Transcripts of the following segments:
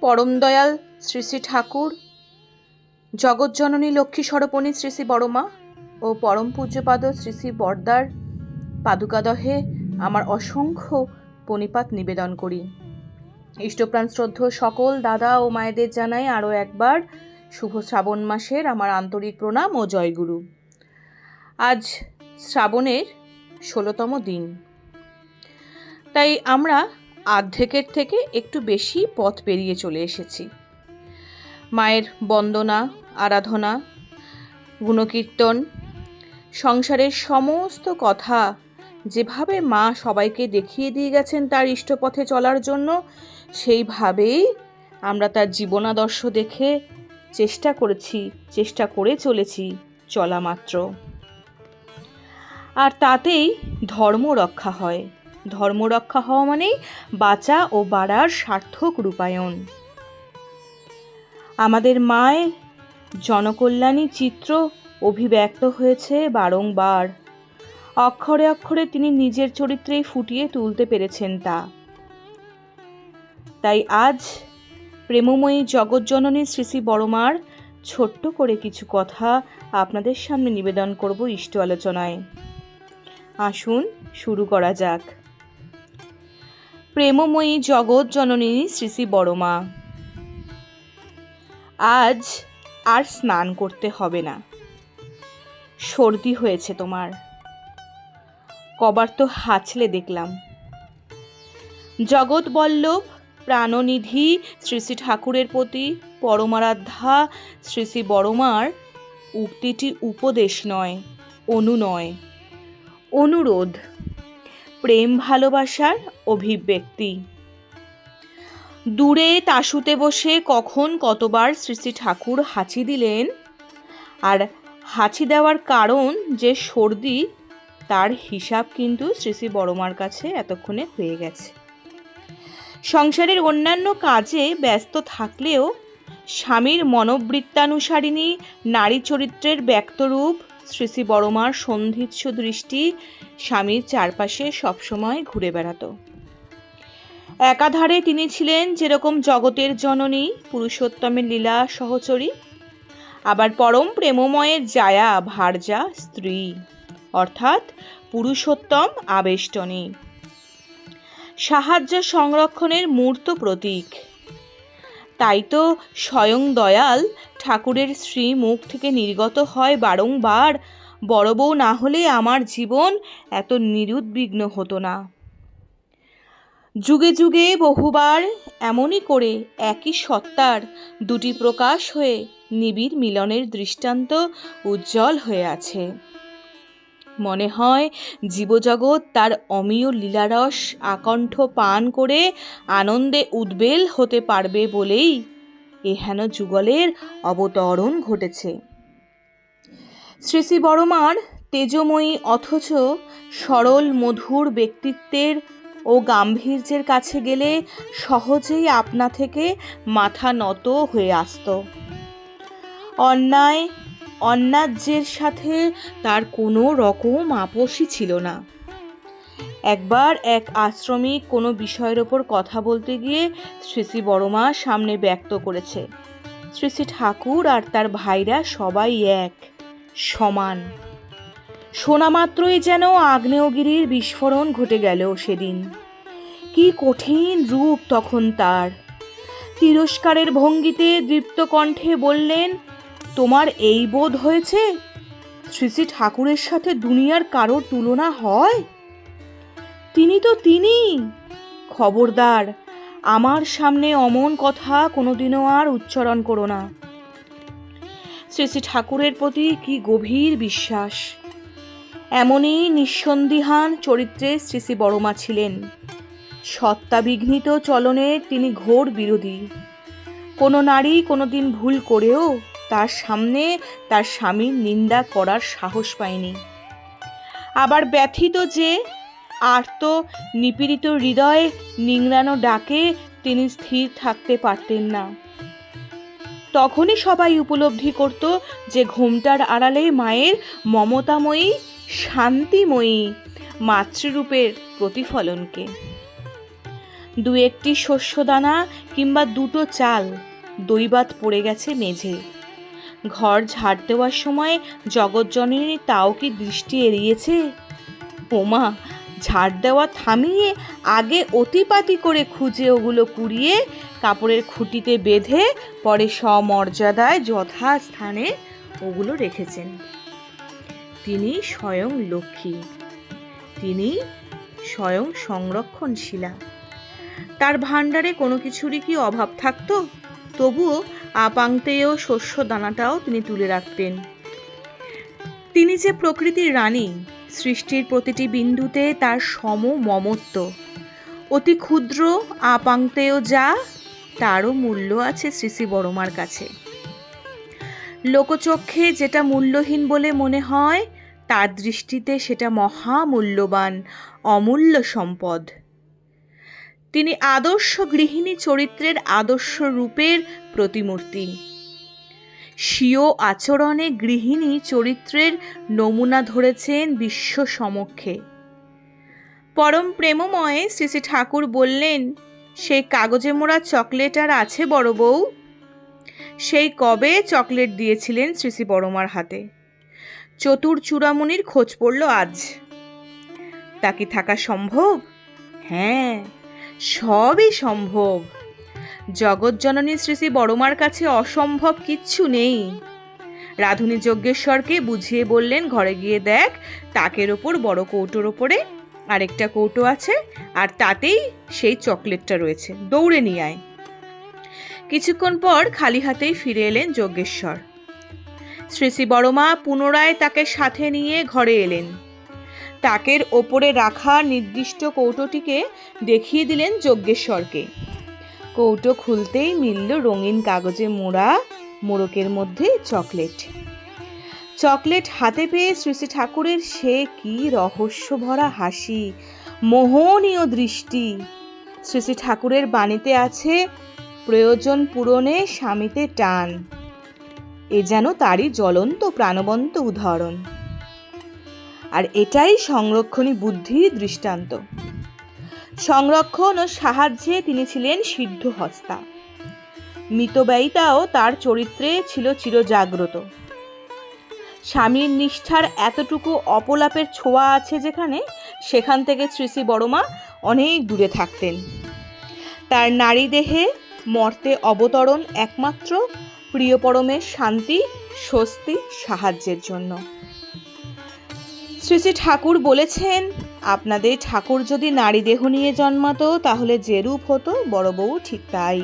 পরম দয়াল শ্রী শ্রী ঠাকুর জগৎজননী লক্ষ্মী স্বরূপণী শ্রী শ্রী বড়মা ও পরম পূজ্যপাদ শ্রী শ্রী বর্দার পাদুকাদহে আমার অসংখ্য পণিপাত নিবেদন করি। ইষ্টপ্রাণ শ্রদ্ধ সকল দাদা ও মায়েদের জানাই আরও একবার শুভ শ্রাবণ মাসের আমার আন্তরিক প্রণাম ও জয়গুরু। আজ শ্রাবণের ষোলোতম দিন। তাই আমরা আর্ধেকের থেকে একটু বেশি পথ পেরিয়ে চলে এসেছি। মায়ের বন্দনা, আরাধনা, গুণকীর্তন, সংসারের সমস্ত কথা যেভাবে মা সবাইকে দেখিয়ে দিয়ে গেছেন তার ইষ্টপথে চলার জন্য, সেইভাবেই আমরা তার জীবনাদর্শ দেখে চেষ্টা করেছি, চেষ্টা করে চলেছি চলা মাত্র আর তাতেই ধর্ম রক্ষা হয়। ধর্ম রক্ষা হওয়া মানেই বাঁচা ও বাড়ার সার্থক রূপায়ণ। আমাদের মায়ের জনকল্যাণী চিত্র অভিব্যক্ত হয়েছে বারংবার। অক্ষরে অক্ষরে তিনি নিজের চরিত্রেই ফুটিয়ে তুলতে পেরেছেন তা। তাই আজ প্রেমময়ী জগৎজননী শ্রী শ্রী বড়মার ছোট্ট করে কিছু কথা আপনাদের সামনে নিবেদন করব ইষ্ট আলোচনায়। আসুন শুরু করা যাক। প্রেমময়ী জগৎ জননী শ্রী শ্রী বড়মা। আজ আর স্নান করতে হবে না। সর্দি হয়েছে তোমার। কবার তো হাঁচলে দেখলাম। জগৎ বল্লভ, প্রাণনিধি শ্রী শ্রী ঠাকুরের প্রতি, পরমারাধ্যা শ্রী শ্রী বড়মার উক্তিটি উপদেশ নয় অনু নয় অনুরোধ। প্রেম ভালোবাসার অভিব্যক্তি। দূরে তাসুতে বসে কখন কতবার শ্রী শ্রী ঠাকুর হাঁচি দিলেন আর হাঁচি দেওয়ার কারণ যে সর্দি, তার হিসাব কিন্তু শ্রী শ্রী বড়মার কাছে এতক্ষণে হয়ে গেছে। সংসারের অন্যান্য কাজে ব্যস্ত থাকলেও স্বামীর মনোবৃত্তানুসারিণী নারী চরিত্রের ব্যক্তরূপ শ্রী শ্রী বড়মার সন্ধিচ্ছ দৃষ্টি স্বামীর চারপাশে সবসময় ঘুরে বেড়াতো। একাধারে তিনি ছিলেন যেরকম জগতের জননী, পুরুষোত্তমের লীলা, সহচরী। আবার পরম প্রেমময়ের জায়া, ভার্যা, স্ত্রী, অর্থাৎ পুরুষোত্তম আবেষ্টনী। সাহায্য সংরক্ষণের মূর্ত প্রতীক। তাই তো স্বয়ং দয়াল ঠাকুরের শ্রী মুখ থেকে নির্গত হয় বারংবার। বড় বউ না হলে আমার জীবন এত নিরুদ্বিগ্ন হতো না। যুগে যুগে বহুবার এমনই করে একই সত্তার দুটি প্রকাশ হয়ে নিবিড় মিলনের দৃষ্টান্ত উজ্জ্বল হয়ে আছে। মনে হয়, জীবজগৎ তার অমীয় লীলারস আকণ্ঠ পান করে আনন্দে উদ্বেল হতে পারবে বলেই এহেন যুগলের অবতরণ ঘটেছে। শ্রী শ্রী বড়মার তেজময়ী অথচ সরল, মধুর ব্যক্তিত্বের ও গাম্ভীর্যের কাছে গেলে সহজেই আপনা থেকে মাথা নত হয়ে আসত। অন্যায় অন্যায্যের সাথে তার কোনো রকম আপোষই ছিল না। একবার এক আশ্রমিক কোনো বিষয়ের ওপর কথা বলতে গিয়ে শ্রী শ্রী বড়মা সামনে ব্যক্ত করেছে। শ্রী শ্রী ঠাকুর আর তার ভাইরা সবাই এক, সমান। শোনা মাত্রই যেন আগ্নেয়গিরির বিস্ফোরণ ঘটে গেল সেদিন। কি কঠিন রূপ তখন তার। তিরস্কারের ভঙ্গিতে দীপ্ত কণ্ঠে বললেন তোমার এই বোধ হয়েছে? শ্রী শ্রী ঠাকুরের সাথে দুনিয়ার কারোর তুলনা হয়? তিনি তো তিনি। খবরদার, আমার সামনে অমন কথা কোনোদিনও আর উচ্চারণ করো না। শ্রী শ্রী ঠাকুরের প্রতি কি গভীর বিশ্বাস। এমনই নিঃসন্দিহান চরিত্রে শ্রী শ্রী বড়মা ছিলেন। সত্তাবিঘ্নিত চলনে তিনি ঘোর বিরোধী। কোনো নারী কোনোদিন ভুল করেও তার সামনে তার স্বামীর নিন্দা করার সাহস পায়নি। আবার ব্যথিত যে, আর্ত নিপীড়িত হৃদয়ে নিংড়ানো ডাকে তিনি স্থির থাকতে পারতেন না। তখনই সবাই উপলব্ধি করত যে ঘোমটার আড়ালে মায়ের মমতাময়ী, শান্তিময়ী মাতৃরূপের প্রতিফলনকে। দু একটি শস্যদানা কিংবা দুটো চাল দৈবাত পড়ে গেছে মেঝে। ঘর ঝাড় দেওয়ার সময় জগৎজননী তাও কি দৃষ্টি এড়িয়েছে। ওমা, ঝাড় দেওয়া থামিয়ে আগে অতিপাতি করে খুঁজে ওগুলো কুড়িয়ে কাপড়ের খুঁটিতে বেঁধে পরে সমর্যাদায় যথাস্থানে ওগুলো রেখেছেন। তিনি স্বয়ং লক্ষ্মী, তিনি স্বয়ং সংরক্ষণশীলা। তার ভাণ্ডারে কোনো কিছুরই কি অভাব থাকতো? তবুও আপাংতেয় শস্য দানাটাও তিনি তুলে রাখতেন। তিনি যে প্রকৃতির রানী, সৃষ্টির প্রতিটি বিন্দুতে তার সম মমত্ব। অতি ক্ষুদ্র আপাংতেয় যা, তারও মূল্য আছে শ্রী শ্রী বড়মার কাছে। লোকচক্ষে যেটা মূল্যহীন বলে মনে হয়, তার দৃষ্টিতে সেটা মহামূল্যবান, অমূল্য সম্পদ। তিনি আদর্শ গৃহিণী চরিত্রের আদর্শ রূপের প্রতিমূর্তি। স্বীয় আচরণে গৃহিণী চরিত্রের নমুনা ধরেছেন বিশ্ব সমক্ষে। পরম প্রেমময়ে শ্রী শ্রী ঠাকুর বললেন সেই কাগজে মোড়া চকলেট আর আছে বড় বউ? সেই কবে চকলেট দিয়েছিলেন শ্রী শ্রী বড়মার হাতে। চতুর চূড়ামণির খোঁজ পড়ল আজ। তা কি থাকা সম্ভব? হ্যাঁ সবই সম্ভব। জগৎজননী শ্রী শ্রী বড়মার কাছে অসম্ভব কিচ্ছু নেই। রাধুনী যজ্ঞেশ্বরকে বুঝিয়ে বললেন, ঘরে গিয়ে দেখ, তাকের ওপর বড় কৌটোর ওপরে আরেকটা কৌটো আছে, আর তাতেই সেই চকলেটটা রয়েছে। দৌড়ে নিয়ে আয়। কিছুক্ষণ পর খালি হাতেই ফিরে এলেন যজ্ঞেশ্বর। শ্রী শ্রী বড়মা পুনরায় তাকে সাথে নিয়ে ঘরে এলেন। তাকের ওপরে রাখা নির্দিষ্ট কৌটোটিকে দেখিয়ে দিলেন যজ্ঞেশ্বরকে। কৌটো খুলতেই মিলল রঙিন কাগজে মোড়া মোড়কের মধ্যে চকলেট। চকলেট হাতে পেয়ে শ্রী শ্রী ঠাকুরের সে কি রহস্য ভরা হাসি, মোহনীয় দৃষ্টি। শ্রী শ্রী ঠাকুরের বাণীতে আছে, প্রয়োজন পূরণে স্বামীতে টান, এ যেন তারই জ্বলন্ত প্রাণবন্ত উদাহরণ। আর এটাই সংরক্ষণী বুদ্ধির দৃষ্টান্ত। সংরক্ষণ ও সাহায্যে তিনি ছিলেন সিদ্ধ হস্তা। মিতব্যয়িতাও তার চরিত্রে ছিল চিরজাগ্রত। স্বামীর নিষ্ঠার এতটুকু অপলাপের ছোঁয়া আছে যেখানে, সেখান থেকে শ্রী শ্রী বড়মা অনেক দূরে থাকতেন। তার নারী দেহে মর্তে অবতরণ একমাত্র প্রিয় পরমের শান্তি, স্বস্তি, সাহায্যের জন্য। শ্রী শ্রী ঠাকুর বলেছেন, আপনাদের ঠাকুর যদি নারী দেহ নিয়ে জন্মাতো, তাহলে যেরূপ হতো, বড় বউ ঠিক তাই।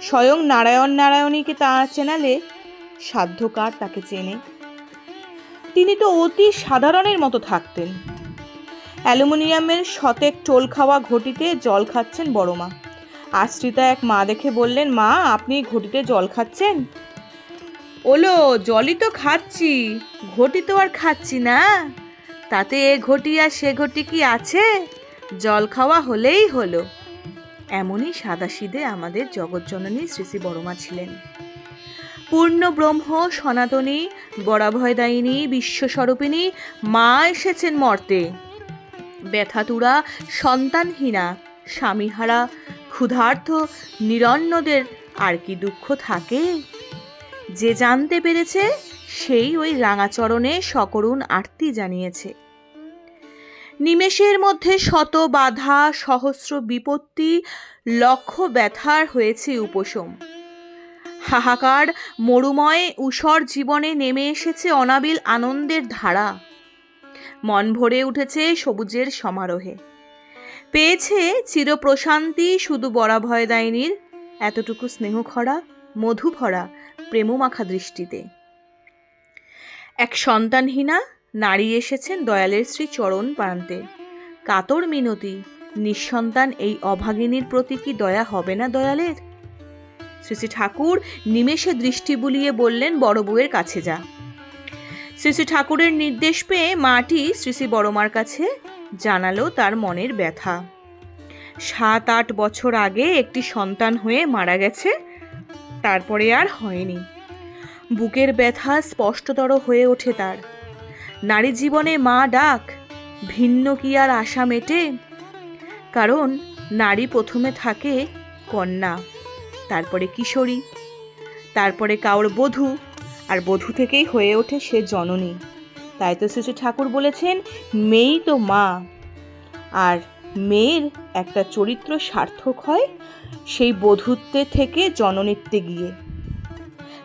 স্বয়ং নারায়ণ নারায়ণীকে তা চেনালে সাধ্যকার তাকে চেনে। তিনি তো অতি সাধারণের মতো থাকতেন। অ্যালুমিনিয়ামের শতেক টোল খাওয়া ঘটিতে জল খাচ্ছেন বড় মা। আশ্রিতা এক মা দেখে বললেন, মা, আপনি ঘটিতে জল খাচ্ছেন? ওলো, জলই তো খাচ্ছি। ঘটি তো আর খাচ্ছি না। তাতে এ ঘটি আর সে ঘটি কি আছে? জল খাওয়া হলেই হলো। এমনই সাদাসিদে আমাদের জগৎজননী শ্রী শ্রী বড়মা ছিলেন। পূর্ণ ব্রহ্ম, সনাতনী, বরাভয়দায়িনী, বিশ্বস্বরূপিণী মা এসেছেন মর্তে। ব্যথাতুরা সন্তানহীনা, স্বামীহারা, ক্ষুধার্ত, নিরন্নদের আর কি দুঃখ থাকে? যে জানতে পেরেছে, সেই ওই রাঙাচরণে সকরুণ আরতি জানিয়েছে। নিমেষের মধ্যে শত বাধা, সহস্র বিপত্তি, লক্ষ ব্যথার হয়েছে উপশম। হাহাকার, মরুময়, উষর জীবনে নেমে এসেছে অনাবিল আনন্দের ধারা। মন ভরে উঠেছে সবুজের সমারোহে। পেয়েছে চিরপ্রশান্তি, শুধু বরাভয় বরাভয়দায়িনীর এতটুকু স্নেহ খরা, মধু ভরা প্রেমমাখা দৃষ্টিতে। এক সন্তানহীনা নারী এসেছেন দয়ালের শ্রী চরণ প্রান্তে। কাতর মিনতি, নিঃসন্তান এই অভাগিনীর প্রতি কি দয়া হবে না দয়ালের? শ্রী শ্রী ঠাকুর নিমেষে দৃষ্টি বুলিয়ে বললেন, বড় বউয়ের কাছে যা। শ্রী শ্রী ঠাকুরের নির্দেশ পেয়ে মাটি শ্রী শ্রী বড়মার কাছে জানালো তার মনের ব্যথা। সাত আট বছর আগে একটি সন্তান হয়ে মারা গেছে। তারপরে আর হয়নি। বুকের ব্যথা স্পষ্টতর হয়ে ওঠে তার। নারী জীবনে মা ডাক, ভিন্ন কি আর আশা মেটে? কারণ নারী প্রথমে থাকে কন্যা, তারপরে কিশোরী, তারপরে কাউর বধূ, আর বধূ থেকেই হয়ে ওঠে সে জননী। তাই তো শ্রী ঠাকুর বলেছেন, মেয়েই তো মা। আর মেয়ের একটা চরিত্র সার্থক হয় সেই বধূত্বে থেকে জননীত্বে গিয়ে।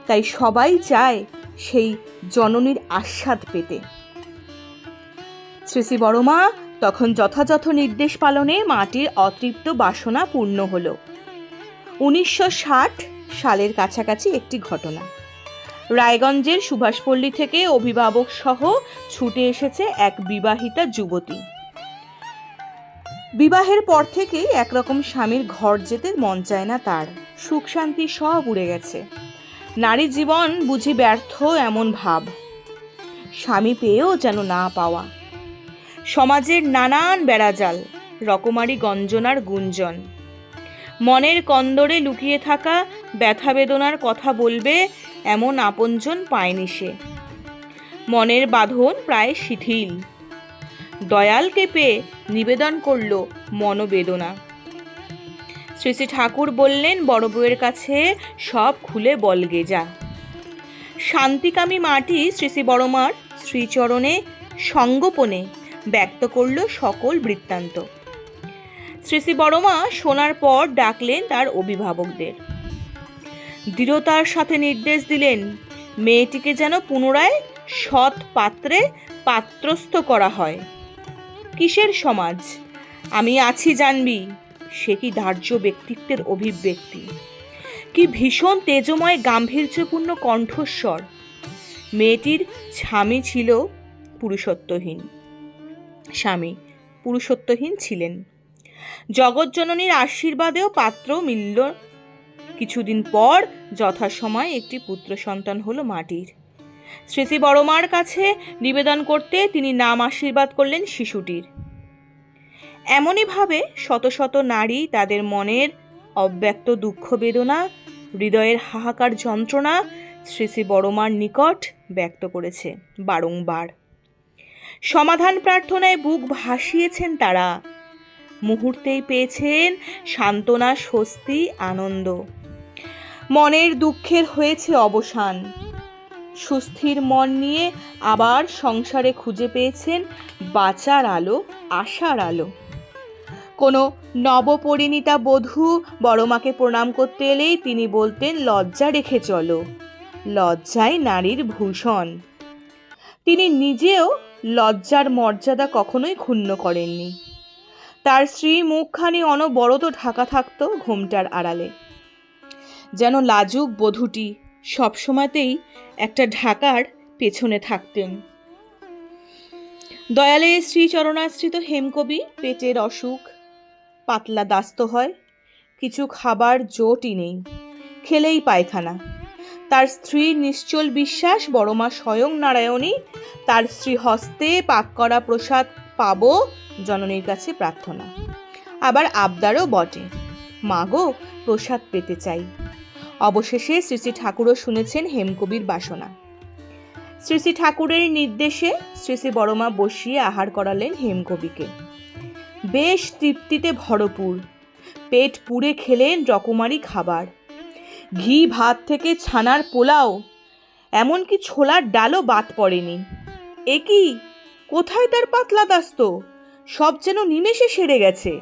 তাই সবাই চায় সেই জননীর আস্বাদ পেতে। শ্রী শ্রী বড়মা, তখন যথাযথ নির্দেশ পালনে মাটির অতৃপ্ত বাসনা পূর্ণ হল। উনিশশো ষাট সালের কাছাকাছি একটি ঘটনা। রায়গঞ্জের সুভাষপল্লী থেকে অভিভাবক সহ ছুটে এসেছে এক বিবাহিতা যুবতী। বিবাহের পর থেকেই একরকম স্বামীর ঘর যেতে মন চায় না তার। সুখ শান্তি সব উড়ে গেছে। নারী জীবন বুঝি ব্যর্থ এমন ভাব। স্বামী পেয়েও যেন না পাওয়া। সমাজের নানান বেড়াজাল, রকমারি গঞ্জনার গুঞ্জন। মনের কন্দরে লুকিয়ে থাকা ব্যথা বেদনার কথা বলবে এমন আপনজন পায়নি সে। মনের বাঁধন প্রায় শিথিল। দয়ালকে পেয়ে নিবেদন করল মনোবেদনা। শ্রী শ্রী ঠাকুর বললেন, বড় বউয়ের কাছে সব খুলে বলগে যা। শান্তিকামী মাটি শ্রী শ্রী বড়মার শ্রীচরণে সঙ্গোপনে ব্যক্ত করল সকল বৃত্তান্ত। শ্রী শ্রী বড়মা শোনার পর ডাকলেন তার অভিভাবকদের। দৃঢ়তার সাথে নির্দেশ দিলেন, মেয়েটিকে যেন পুনরায় সৎ পাত্রে পাত্রস্থ করা হয়। কিসের সমাজ? আমি আছি জানবি, সে কি ধার্য ব্যক্তিত্বের অভিব্যক্তি? কি ভীষণ তেজময় গাম্ভীর্যপূর্ণ কণ্ঠস্বর? মেয়েটির স্বামী ছিল পুরুষত্বহীন। স্বামী পুরুষত্বহীন ছিলেন। জগজ্জননীর আশীর্বাদেও পাত্র মিলল। কিছুদিন পর যথাসময় একটি পুত্র সন্তান হলো মাটির। শ্রীশ্রী বড়মার কাছে নিবেদন করতে তিনি নাম আশীর্বাদ করলেন শিশুটির। এমনইভাবে শত শত নারী তাদের মনের অব্যক্ত দুঃখ বেদনা, হৃদয়ের হাহাকার যন্ত্রণা শ্রী শ্রী বড়মার নিকট ব্যক্ত করেছে বারংবার। সমাধান প্রার্থনায় বুক ভাসিয়েছেন তারা। মুহূর্তেই পেয়েছেন সান্ত্বনা, স্বস্তি, আনন্দ। মনের দুঃখের হয়েছে অবসান। সুস্থির মন নিয়ে আবার সংসারে খুঁজে পেয়েছেন বাঁচার আলো, আশার আলো। কোনো নবপরিণীতা বধূ বড়মাকে প্রণাম করতে এলেই তিনি বলতেন, লজ্জা রেখে চলো। লজ্জাই নারীর ভূষণ। তিনি নিজেও লজ্জার মর্যাদা কখনোই ক্ষুণ্ণ করেননি। তার স্ত্রী মুখখানি অনবরত ঢাকা থাকত ঘোমটার আড়ালে। যেন লাজুক বধূটি সবসময়তেই একটা ঢাকার পেছনে থাকতেন। দয়ালে শ্রীচরণাশ্রিত হেমকবি পেটের অসুখ, পাতলা দাস্ত হয়, কিছু খাবার জোটই নেই, খেলেই পায়খানা। তার স্ত্রীর নিশ্চল বিশ্বাস, বড়মা স্বয়ং নারায়ণী তার স্ত্রী হস্তে পাক করা প্রসাদ পাব জননীর কাছে প্রার্থনা। আবার আবদারও বটে মাগো প্রসাদ পেতে চাই। অবশেষে শ্রী শ্রী ঠাকুরও শুনেছেন হেমকবির বাসনা। শ্রী শ্রী ঠাকুরের নির্দেশে শ্রী শ্রী বড়মা বসিয়ে আহার করালেন হেমকবিকে। বেশ তৃপ্তিতে ভরপুর, পেট পুড়ে খেলেন রকমারি খাবার। ঘি ভাত থেকে ছানার পোলাও, এমনকি ছোলার ডালও বাদ পড়েনি। এ কি? কোথায় তার পাতলা দাস্ত? সব যেন নিমেষে সেরে গেছে।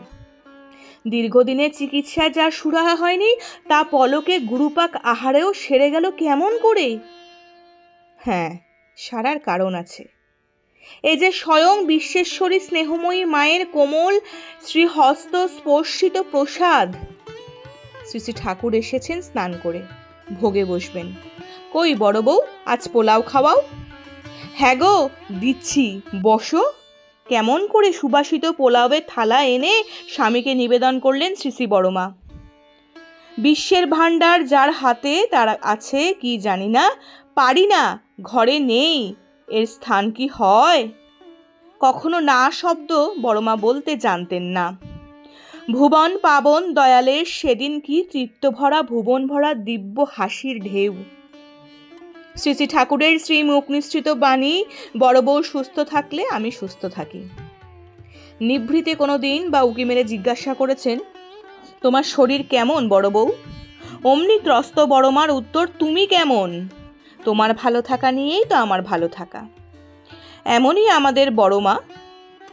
দীর্ঘদিনের চিকিৎসায় যা সুরাহা হয়নি, তা পলকে গুরুপাক আহারেও সেরে গেল কেমন করে? হ্যাঁ সারার কারণ আছে। এই যে স্বয়ং বিশ্বেশ্বরী স্নেহময়ী মায়ের কোমল শ্রীহস্ত স্পর্শিত প্রসাদ। শ্রী শ্রী ঠাকুর এসেছেন স্নান করে, ভোগে বসবেন। কই বড় বউ, আজ পোলাও খাওয়াও? হ্যাঁ গো, দিচ্ছি, বসো। কেমন করে সুবাসিত পোলাওয়ের থালা এনে স্বামীকে নিবেদন করলেন শ্রী বড়মা। বিশ্বের ভাণ্ডার যার হাতে তার আছে, কি জানি না। পারি না, ঘরে নেই, এর স্থান কি হয়? কখনো না শব্দ বড়মা বলতে জানতেন না। ভুবন পাবন দয়ালের সেদিন কি তৃপ্ত ভরা ভুবন ভরা দিব্য হাসির ঢেউ। শ্রী শ্রী ঠাকুরের শ্রী মুখ নিঃসৃত বাণী, বড় বউ সুস্থ থাকলে আমি সুস্থ থাকি। নিভৃতে কোনো দিন বা উকি মেরে জিজ্ঞাসা করেছেন, তোমার শরীর কেমন, বড় বউ? অমনি ত্রস্ত বড় মার উত্তর, তুমি কেমন? তোমার ভালো থাকা নিয়েই তো আমার ভালো থাকা। এমনই আমাদের বড় মা,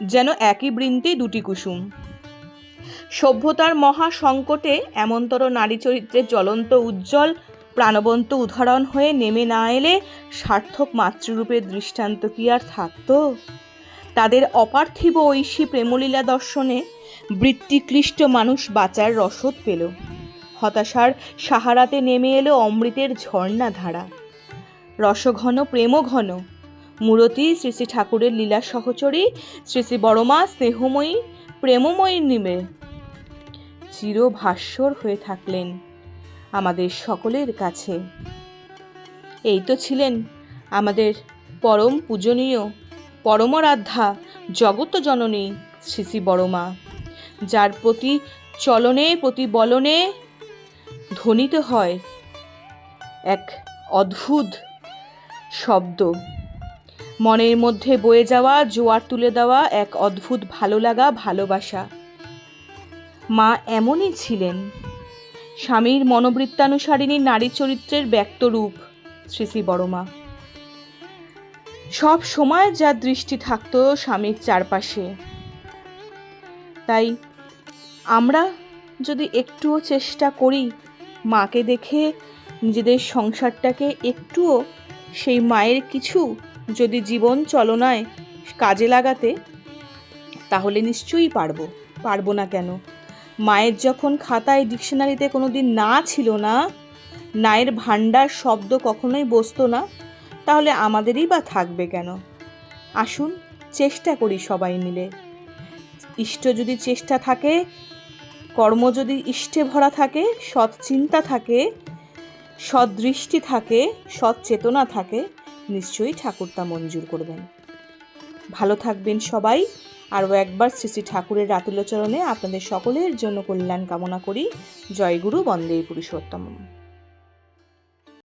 যেন একই বৃন্তে দুটি কুসুম। সভ্যতার মহা সংকটে এমনতর নারী চরিত্রের জ্বলন্ত উজ্জ্বল প্রাণবন্ত উদাহরণ হয়ে নেমে না এলে সার্থক মাতৃরূপের দৃষ্টান্ত কি আর থাকতো? তাদের অপার্থিব ঐশী প্রেমলীলা দর্শনে বৃত্তিক্লিষ্ট মানুষ বাঁচার রসদ পেল। হতাশার সাহারাতে নেমে এলো অমৃতের ঝর্ণা ধারা। রসঘন প্রেমঘন, মূরতি শ্রী শ্রী ঠাকুরের লীলা সহচরী, শ্রী শ্রী বড়মা স্নেহময়ী, প্রেমময়ী নিমে। চিরভাস্বর হয়ে থাকলেন। আমাদের সকলের কাছে। এই তো ছিলেন আমাদের পরম পূজনীয়, পরমরাধ্যা জগত জননী শ্রী বড়মা, যার প্রতি চলনে, প্রতি বলনে ধ্বনিত হয় এক অদ্ভুত শব্দ। মনের মধ্যে বয়ে যাওয়া, জোয়ার তুলে দেওয়া, এক অদ্ভুত ভালো লাগা ভালোবাসা। মা এমনই ছিলেন। স্বামীর মনোবৃত্তানুসারিণী নারী চরিত্রের ব্যক্ত রূপ, শ্রী শ্রী বড়মা। সব সময় যার দৃষ্টি থাকতো স্বামীর চারপাশে। তাই আমরা যদি একটুও চেষ্টা করি মাকে দেখে নিজেদের সংসারটাকে একটুও সেই মায়ের কিছু যদি জীবন চলনায় কাজে লাগাতে, তাহলে নিশ্চয়ই পারব পারব না কেন? মায়ের যখন খাতায় ডিকশনারিতে কোনো দিন না ছিল না, নায়ের ভাণ্ডার শব্দ কখনোই বসতো না, তাহলে আমাদেরই বা থাকবে কেন? আসুন, চেষ্টা করি সবাই মিলে। ইষ্ট যদি চেষ্টা থাকে, কর্ম যদি ইষ্টে ভরা থাকে, সৎ চিন্তা থাকে, সৎ দৃষ্টি থাকে, সৎ চেতনা থাকে, নিশ্চয়ই ঠাকুর তা মঞ্জুর করবেন। ভালো থাকবেন সবাই। আরও একবার শ্রী শ্রী ঠাকুরের রাতুলচরণে আপনাদের সকলের জন্য কল্যাণ কামনা করি। জয়গুরু বন্দে পুরুষোত্তম।